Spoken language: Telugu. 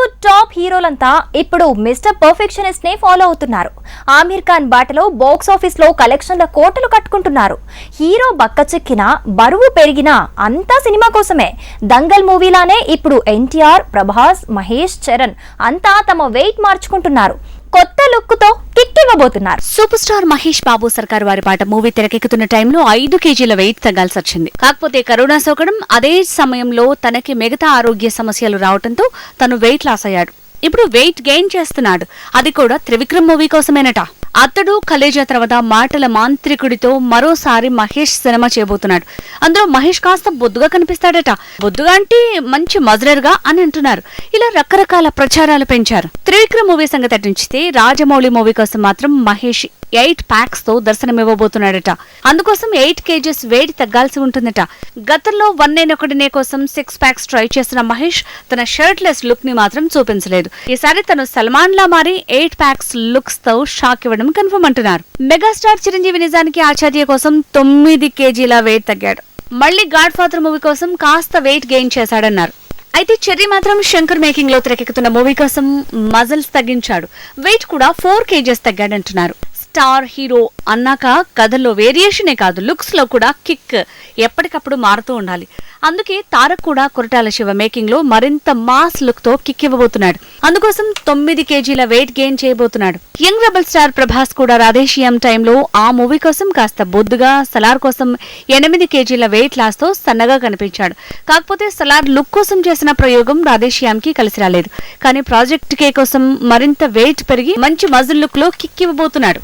టాలీవుడ్ టాప్ హీరోలంతా ఇప్పుడు మిస్టర్ పర్ఫెక్షనిస్ట్ నే ఫాలో అవుతున్నారు. ఆమీర్ ఖాన్ బాటలో బాక్స్ ఆఫీస్లో కలెక్షన్ల కోటలు కట్టుకుంటున్నారు. హీరో బక్క చిక్కినా బరువు పెరిగినా అంతా సినిమా కోసమే. దంగల్ మూవీలానే ఇప్పుడు ఎన్టీఆర్ ప్రభాస్ మహేష్ చరణ్ అంతా తమ వెయిట్ మార్చుకుంటున్నారు. కొత్త లుక్తో కిక్ ఇవ్వబోతున్నారు సూపర్ స్టార్ మహేష్ బాబు సర్కార్ వారి పాట మూవీ తెరకెక్కుతున్న టైంలో ఐదు కేజీల వెయిట్ తగ్గాల్సి వచ్చింది. కాకపోతే కరోనా సోకడం అదే సమయంలో తనకి మిగతా ఆరోగ్య సమస్యలు రావడంతో తను వెయిట్ లాస్ అయ్యాడు. ఇప్పుడు వెయిట్ గెయిన్ చేస్తున్నాడు. అది కూడా త్రివిక్రమ్ మూవీ కోసమేనట. అతడు కలేజా తర్వాత మాటల మాంత్రికుడితో మరోసారి మహేష్ సినిమా చేయబోతున్నాడు. అందులో మహేష్ కాస్త బొద్దుగా కనిపిస్తాడట. బొద్దుగా అంటే మంచి మజరర్గా అని అంటున్నారు. ఇలా రకరకాల ప్రచారాలు పెంచారు. త్రివిక్రమ్ మూవీ సంగతి అటుంచితే రాజమౌళి మూవీ కోసం మాత్రం మహేష్ ఎయిట్ ప్యాక్స్తో దర్శనమివ్వబోతున్నాడట. అందుకోసం ఎయిట్ కేజీస్ వేడి తగ్గాల్సి ఉంటుందట. గతంలో వన్ నైన్ ఒకటినే కోసం సిక్స్ ప్యాక్స్ ట్రై చేసిన మహేష్ తన షర్ట్ లెస్ లుక్ని మాత్రం చూపించలేదు. ఈసారి తను సల్మాన్ లా మారి ఎయిట్ ప్యాక్స్ లుక్స్తో షాక్ ఇవ్వడం కన్ఫర్మ్ అంటున్నారు. మెగాస్టార్ చిరంజీవి నిజానికి ఆచార్య కోసం తొమ్మిది కేజీల వెయిట్ తగ్గాడు. మళ్ళీ గాడ్ ఫాదర్ మూవీ కోసం కాస్త వెయిట్ గెయిన్ చేశాడన్నారు. అయితే చెర్రీ మాత్రం శంకర్ మేకింగ్లో తెరకెక్కుతున్న మూవీ కోసం మజల్స్ తగ్గించాడు. వెయిట్ కూడా ఫోర్ కేజెస్ తగ్గాడంటున్నారు. స్టార్ హీరో అన్నాక కథల్లో వేరియేషనే కాదు లుక్స్లో కూడా కిక్ ఎప్పటికప్పుడు మారుతూ ఉండాలి. అందుకే తారక్ కూడా కొరటాల శివ మేకింగ్లో మరింత మాస్ లుక్తో కిక్ ఇవ్వబోతున్నాడు. అందుకోసం తొమ్మిది కేజీల వెయిట్ గెయిన్ చేయబోతున్నాడు. యంగ్ రెబల్ స్టార్ ప్రభాస్ కూడా రాధేశియం టైంలో ఆ మూవీ కోసం కాస్త బొద్దుగా సలార్ కోసం ఎనిమిది కేజీల వెయిట్ లాస్తో సన్నగా కనిపించాడు. కాకపోతే సలార్ లుక్ కోసం చేసిన ప్రయోగం రాధేశ్యామ్కి కలిసి రాలేదు. కానీ ప్రాజెక్ట్ కే కోసం మరింత వెయిట్ పెరిగి మంచి మజిల్ లుక్లో కిక్ ఇవ్వబోతున్నాడు.